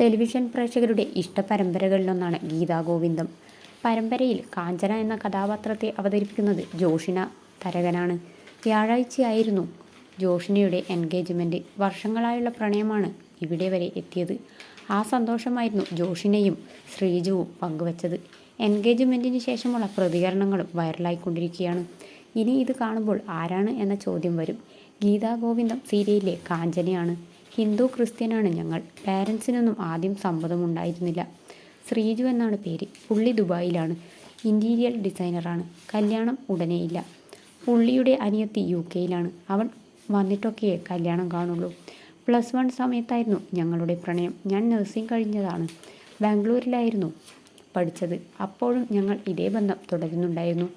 Television പ്രേക്ഷകരുടെ ഇഷ്ട ഇഷ്ടപരമ്പരകളിലൊന്നാണ് ഗീതാഗോവിന്ദം പരമ്പരയിൽ കാഞ്ചന എന്ന കഥാപാത്രത്തെ അവതരിപ്പിക്കുന്നത് ജോഷിന തരകനാണ്. വ്യാഴാഴ്ചയായിരുന്നു ജോഷിനയുടെ എൻഗേജ്മെന്റ് വർഷങ്ങളായുള്ള പ്രണയമാണ് ഇവിടെ വരെ എത്തിയത്. ആ സന്തോഷമായിരുന്നു ജോഷിനെയും ശ്രീജുവും പങ്കുവച്ചത്. എൻഗേജ്മെന്റിന് ശേഷമുള്ള പ്രതികരണങ്ങളും വൈറലായിക്കൊണ്ടിരിക്കുകയാണ്. ഇനി ഇത് കാണുമ്പോൾ ആരാണ് എന്ന ചോദ്യം വരും. ഗീതാ ഗോവിന്ദം സീരിയലിലെ കാഞ്ചനയാണ്. ഹിന്ദു ക്രിസ്ത്യനാണ് ഞങ്ങൾ. പാരൻസിനൊന്നും ആദ്യം സമ്മതമുണ്ടായിരുന്നില്ല ശ്രീജു എന്നാണ് പേര്. പുള്ളി ദുബായിലാണ്. ഇന്റീരിയർ ഡിസൈനറാണ്. കല്യാണം ഉടനെയില്ല പുള്ളിയുടെ അനിയത്തി യു കെയിലാണ് അവൻ വന്നിട്ടൊക്കെ കല്യാണം കാണുള്ളൂ. പ്ലസ് വൺ സമയത്തായിരുന്നു ഞങ്ങളുടെ പ്രണയം. ഞാൻ നഴ്സിംഗ് കഴിഞ്ഞതാണ്. ബാംഗ്ലൂരിലായിരുന്നു പഠിച്ചത്. അപ്പോഴും ഞങ്ങൾ ഇതേ ബന്ധം തുടരുന്നുണ്ടായിരുന്നു.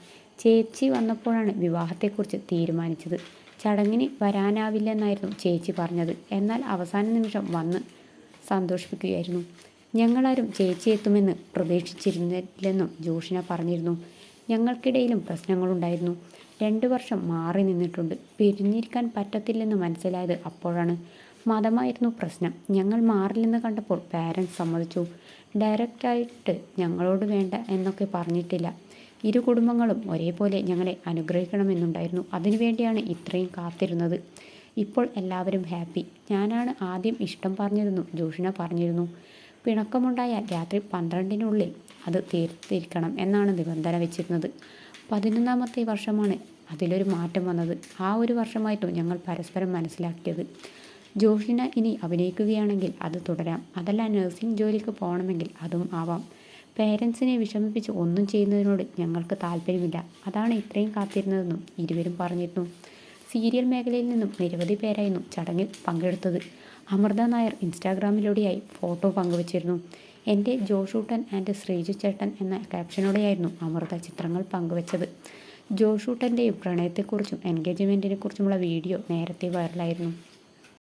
ചേച്ചി വന്നപ്പോഴാണ് വിവാഹത്തെക്കുറിച്ച് തീരുമാനിച്ചത്. ചടങ്ങിന് വരാനാവില്ലെന്നായിരുന്നു ചേച്ചി പറഞ്ഞത്. എന്നാൽ അവസാന നിമിഷം വന്ന് സന്തോഷിപ്പിക്കുകയായിരുന്നു. ഞങ്ങളാരും ചേച്ചി എത്തുമെന്ന് പ്രതീക്ഷിച്ചിരുന്നില്ലെന്നും ജോഷിന പറഞ്ഞിരുന്നു. ഞങ്ങൾക്കിടയിലും പ്രശ്നങ്ങളുണ്ടായിരുന്നു. രണ്ടു വർഷം മാറി നിന്നിട്ടുണ്ട്. പിരിഞ്ഞിരിക്കാൻ പറ്റത്തില്ലെന്ന് മനസ്സിലായത് അപ്പോഴാണ്. മതമായിരുന്നു പ്രശ്നം. ഞങ്ങൾ മാറില്ലെന്ന് കണ്ടപ്പോൾ പാരൻസ് സമ്മതിച്ചു. ഡയറക്റ്റായിട്ട് ഞങ്ങളോട് വേണ്ട എന്നൊക്കെ പറഞ്ഞിട്ടില്ല. ഇരു കുടുംബങ്ങളും ഒരേപോലെ ഞങ്ങളെ അനുഗ്രഹിക്കണമെന്നുണ്ടായിരുന്നു. അതിനുവേണ്ടിയാണ് ഇത്രയും കാത്തിരുന്നത്. ഇപ്പോൾ എല്ലാവരും ഹാപ്പി. ഞാനാണ് ആദ്യം ഇഷ്ടം പറഞ്ഞതെന്നും ജോഷിന പറഞ്ഞിരുന്നു. പിണക്കമുണ്ടായാൽ രാത്രി പന്ത്രണ്ടിനുള്ളിൽ അത് തീർത്തിരിക്കണം എന്നാണ് നിബന്ധന വെച്ചിരുന്നത്. പതിനൊന്നാമത്തെ വർഷമാണ് അതിലൊരു മാറ്റം വന്നത്. ആ ഒരു വർഷമായിട്ടും ഞങ്ങൾ പരസ്പരം മനസ്സിലാക്കിയത്. ജോഷിന ഇനി അഭിനയിക്കുകയാണെങ്കിൽ അത് തുടരാം. അതല്ല നഴ്സിംഗ് ജോലിക്ക് പോകണമെങ്കിൽ അതും ആവാം. പേരൻസിനെ വിഷമിപ്പിച്ച് ഒന്നും ചെയ്യുന്നതിനോട് ഞങ്ങൾക്ക് താല്പര്യമില്ല. അതാണ് ഇത്രയും കാത്തിരുന്നതെന്നും ഇരുവരും പറഞ്ഞിരുന്നു. സീരിയൽ മേഖലയിൽ നിന്നും നിരവധി പേരായിരുന്നു ചടങ്ങിൽ പങ്കെടുത്തത്. അമൃത നായർ ഇൻസ്റ്റാഗ്രാമിലൂടെയായി ഫോട്ടോ പങ്കുവച്ചിരുന്നു. എന്റെ ജോഷൂട്ടൻ ആൻഡ് ശ്രീജു ചേട്ടൻ എന്ന ക്യാപ്ഷനോടെയായിരുന്നു അമൃത ചിത്രങ്ങൾ പങ്കുവച്ചത്. ജോഷൂട്ടന്റെയും പ്രണയത്തെക്കുറിച്ചും എൻഗേജ്മെന്റിനെക്കുറിച്ചുമുള്ള വീഡിയോ നേരത്തെ വൈറലായിരുന്നു.